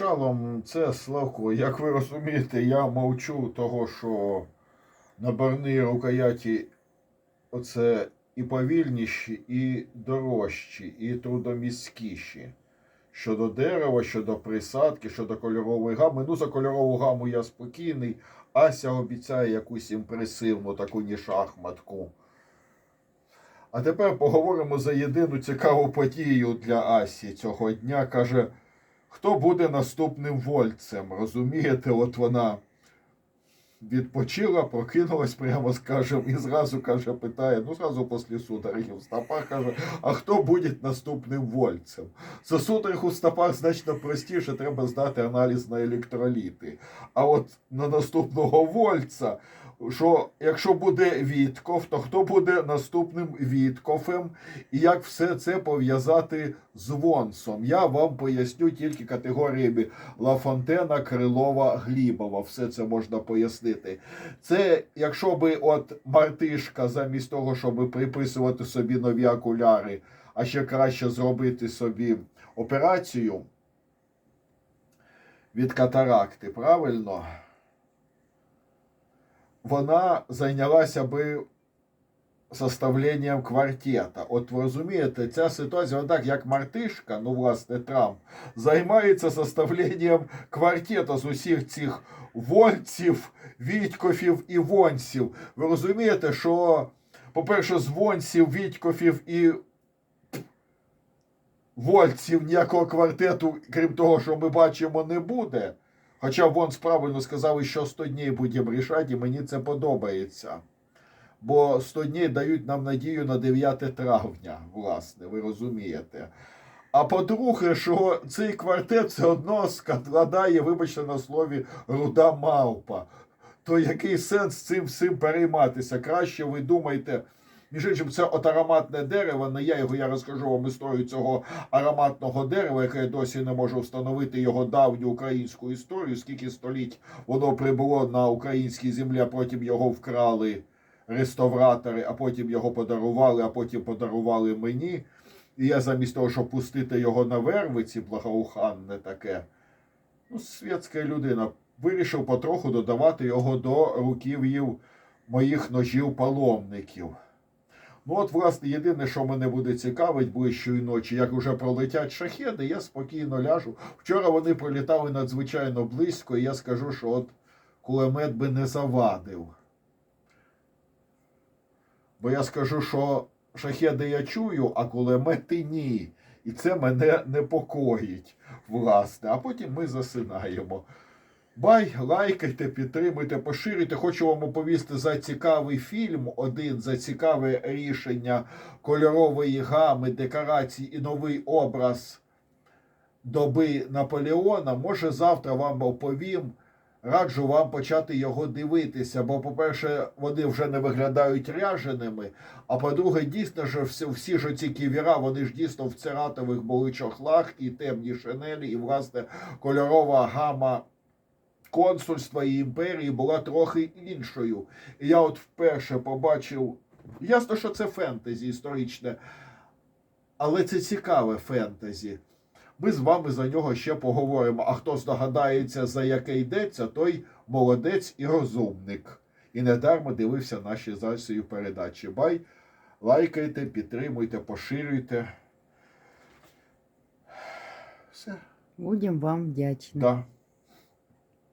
Шалом, це Славко. Як ви розумієте, я мовчу того, що на барній рукояті оце і повільніші, і дорожчі, і трудомісткіші. Щодо дерева, щодо присадки, щодо кольорової гами. Ну, за кольорову гаму я спокійний. Ася обіцяє якусь імпресивну таку ні шахматку. А тепер поговоримо за єдину цікаву подію для Асі цього дня. Каже, хто буде наступним вольцем? Розумієте, от вона відпочила, прокинулась, прямо скажем, і зразу каже, питає, ну зразу після сударихи в стопах каже, а хто буде наступним вольцем? За сударих у стопах значно простіше, треба здати аналіз на електроліти. А от на наступного вольця, що якщо буде Вітков, то хто буде наступним Вітковем, і як все це пов'язати з Вонсом? Я вам поясню тільки категоріями Лафонтена, Крилова, Глібова. Все це можна пояснити. Це якщо би от Мартишка, замість того, щоб приписувати собі нові окуляри, а ще краще зробити собі операцію від катаракти, правильно? Вона зайнялася би составленням квартета. От ви розумієте, ця ситуація, вона так як Мартишка, ну власне Трамп, займається составленням квартета з усіх цих вольців, Вітькофів і Вонсів. Ви розумієте, що, по-перше, з Вонсів, Вітькофів і Вольців ніякого квартету, крім того, що ми бачимо, не буде. Хоча Вонс правильно сказав, що 100 днів будемо рішати, і мені це подобається. Бо 100 днів дають нам надію на 9 травня, власне, ви розумієте. А по-друге, що цей квартет все одно складає, вибачте на слові, руда мавпа. То який сенс цим всім перейматися? Краще ви думаєте. Між іншим, це от ароматне дерево, не я його, я розкажу вам історію цього ароматного дерева, яке я досі не можу встановити його давню українську історію, скільки століть воно прибуло на українській землі, а потім його вкрали реставратори, а потім його подарували, а потім подарували мені. І я замість того, щоб пустити його на вервиці, благоуханне таке, ну, світська людина, вирішив потроху додавати його до руків'їв моїх ножів-паломників. Ну, от, власне, єдине, що мене буде цікавить ближчої ночі, як вже пролетять шахеди, я спокійно ляжу. Вчора вони пролітали надзвичайно близько, і я скажу, що от кулемет би не завадив. Бо я скажу, що шахеди я чую, а кулемети ні. І це мене непокоїть, власне. А потім ми засинаємо. Бай, лайкайте, підтримуйте, поширюйте. Хочу вам оповісти за цікавий фільм, один за цікаве рішення кольорової гами, декорацій і новий образ доби Наполеона. Може, завтра вам оповім. Раджу вам почати його дивитися, бо, по-перше, вони вже не виглядають ряженими. А по-друге, дійсно ж всі, всі ж оці ківіра, вони ж дійсно в цератових були чохлах і темні шинелі, і, власне, кольорова гама консульства і імперії була трохи іншою. І я от вперше побачив. Ясно, що це фентезі історичне, але це цікаве фентезі. Ми з вами за нього ще поговоримо. А хто здогадається, за яке йдеться, той молодець і розумник. І недармо дивився наші засії передачі. Бай, лайкайте, підтримуйте, поширюйте. Все. Будем вам вдячні. Да.